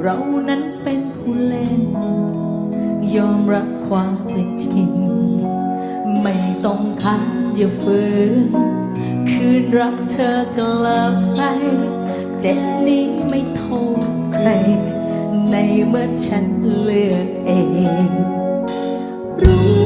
เรานั้นเป็นผู้เล่น ยอมรับความเป็นจริง ไม่ต้องคัดอย่าฝืนคืนรักเธอกลับไปเจ็บนี้ไม่โทษใคร ในเมื่อฉันเลือกเอง รู้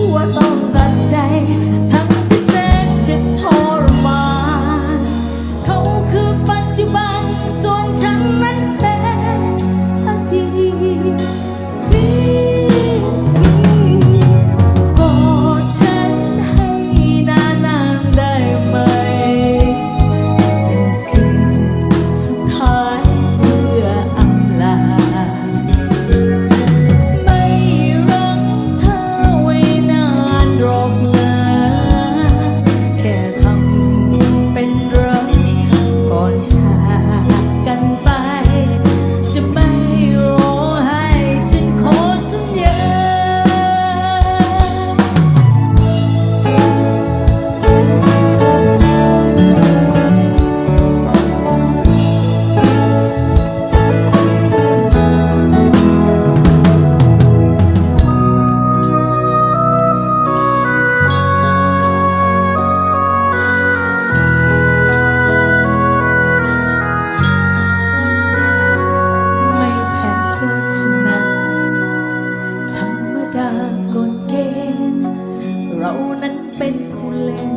เรานั้นเป็นผู้เล่น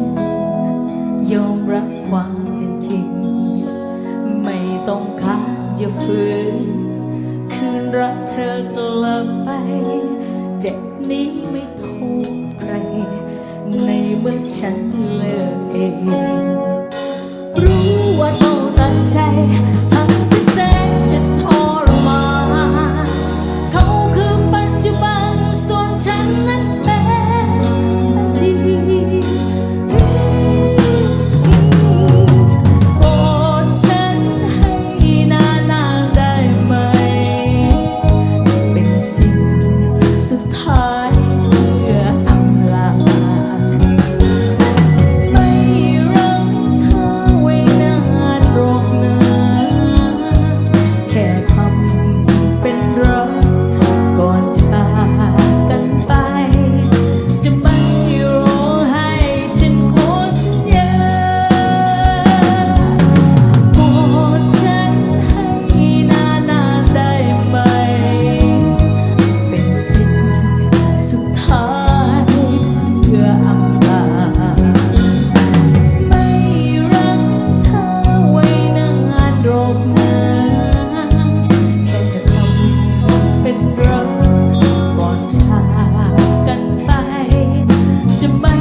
ยอมรับความเป็นจริง ไม่ต้องคางอย่ฝืนคืนรักเธอกลับไป เจ็บนี้ไม่โทษใคร ในเมื่อฉันเลิกเอง รู้ว่า เ็นเราก่อนจากกันไปจะไม่